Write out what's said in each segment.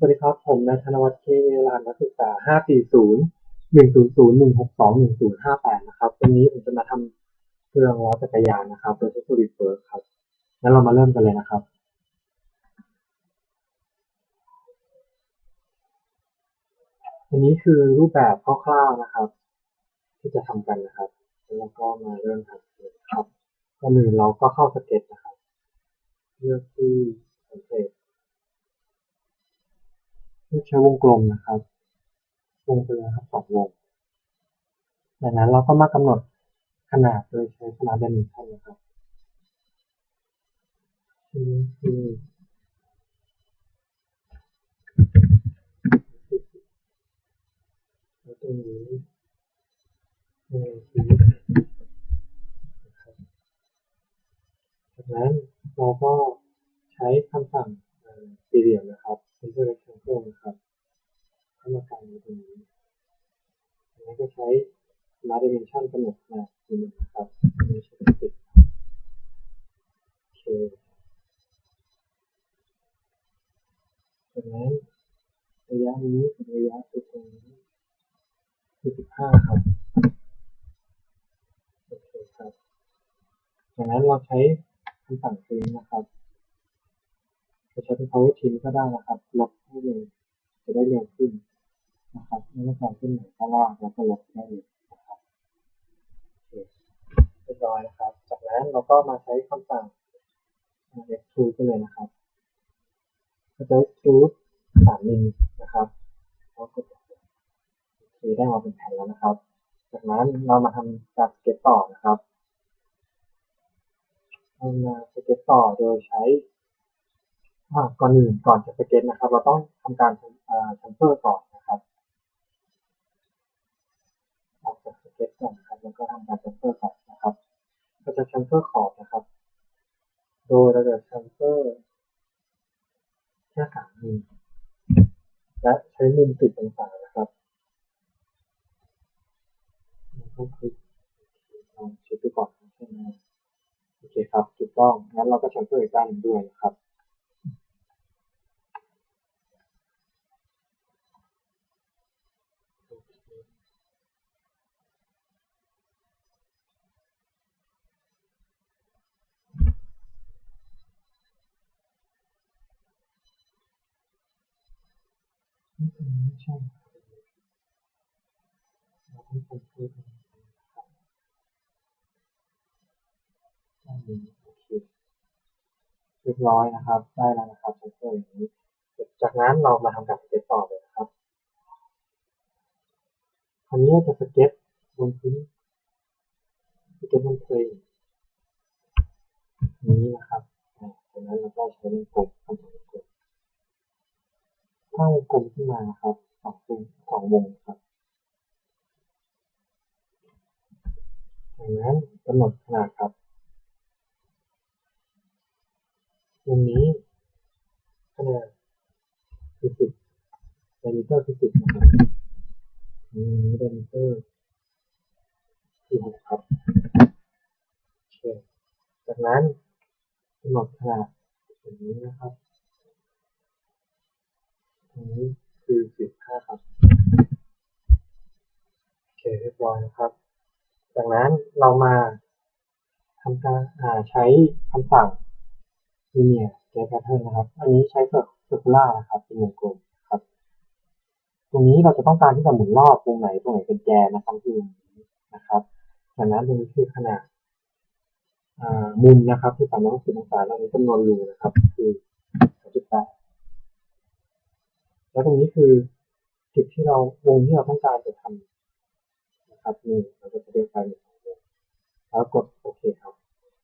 สวัสดีครับ ผมนายธนวัฒน์เคเวลานนักศึกษา 540 100 162 1058 นะครับ วันนี้ผมจะมาทำเครื่องล้อจักรยานนะครับโดยใช้ Solid w o r k ครับ งั้นเรามาเริ่มกันเลยนะครับ อันนี้คือรูปแบบคร่าวๆนะครับ ที่จะทำกันนะครับ แล้วก็มาเริ่มทำเลยครับก่อนอื่นเราก็เข้าสเก็ตนะครับ เลือกที่สังเกต เลือกใช้วงกลมนะครับวงไปเลยครับสองวงจากนั้นเราก็มากำหนดขนาดโดยใช้ Smart Dimension นะครับนี่คือแล้วตรงนี้หนึ่งฟีตนะครับจากนั้นเราก็ใช้คำสั่งสี่เหลี่ยมนะครับ Center Rectangle นะครับเข้ามากันในตรงนี้จากนั้ก็ใช้ Smart Dimension กำหนดขนาดทีนึงนะครับอันนี้ใช้เป็นสิบโอเคจากนั้นระยะนี้กับระยะตรงนี้คือสิบห้าครับโอเคครับจากนั้นเราใช้คำสั่ง print นะครับ ใช้เป็น power trim ก็ได้นะครับลดให้เร็วจะได้เร็วขึ้นนะครับไม่ต้องการขึ้นไหนก็ลากแล้วก็ลดได้เลยนะครับเคเรียบร้อยนะครับ จากนั้นเราก็มาใช้คำสั่ง extrude กันเลยนะครับก็จะ extrude สามมิลนะครับแล้วกดโอเคได้มาเป็นแผ่นแล้วนะครับ จากนั้นเรามาทำการสเก็ตต่อนะครับเรามาสเก็ตต่อโดยใช้ ก่อนอื่นก่อนจะสเก็ตนะครับ เราต้องทำการอ่าชัมเปอร์ก่อนนะครับเราจะสเก็ตก่อนนะครับแล้วก็ทำการชัมเปอร์ก่อนนะครับเราจะชัมเปอร์ขอบนะครับ โดยเราจะชัมเปอร์แค่สามมิลและใช้มุมติดองศานะครับแล้วก็คลิกลองเช็คดูก่อนใช่ไหมโอเคครับถูกต้องงั้นเราก็ชัมเปอร์อีกด้านหนึ่งด้วยนะครับ นี่ตรงนี้ไม่ใช่เราต้องชัมเปอร์ตรงนี้นะครับด้านนี้โอเคเรียบร้อยนะครับ ได้แล้วนะครับชัมเปอร์อย่างนี้ จากนั้นเรามาทำการสเก็ตต่อเลยนะครับคราวนี้จะสเก็ตบนพื้นสเก็ตบนเพลนนี้นะครับจากนั้นเราก็ใช้วงกลมคำสั่งวงกลม ถ้กลมขึ้นมาครับสองวงสองวงครับจากนั้นกำหนดขนาดครับวงนี้ขนาดคือสิบไดมิเตอร์คือสิบนะครับวงนี้ไดมิเตอร์คือหกครับโอเคจากนั้นกำหนดขนาดอย่างนี้นะครับ นี้คือสิบห้าครับ โอเคเรียบร้อยนะครับ จากนั้นเรามาทำการใช้คำสั่ง linear scale pattern นะครับ อันนี้ใช้กับ circular นะครับ เป็นวงกลมครับ ตรงนี้เราจะต้องการที่จะหมุนรอบตรงไหนตรงไหนเป็นแกนนะครับคือตรงนี้นะครับ จากนั้นตรงนี้คือขนาดมุมนะครับที่สามร้อยหกสิบองศาแล้วนี้จำนวนรูนะครับ คือ แล้วตรงนี้คือจุดที่เราวงที่เราต้องการจะทำนะครับนี่เราจะเรียกไฟล์เป็นสองวงแล้วกดโอเคครับ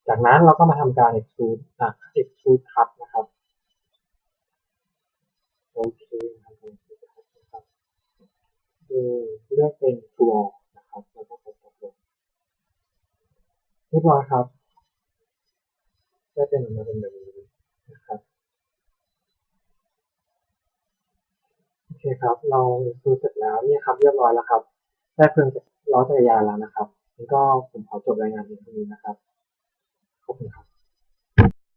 จากนั้นเราก็มาทำการ extrude อะ extrude cut นะครับโอเคนะครับผมนะครับเลือกเป็น true นะครับแล้วก็กดตกลงเรียบร้อยครับได้เป็นออกมาเป็นแบบนี้ คครับเราดูเสร็จแล้วเนี่ยครับเรียบร้อยแล้วครับ ได้เพิ่งล้อจักรยานแล้วนะครับก็ผมขอจบรายงานเที่นี้นะครับ ขอบคุณครับ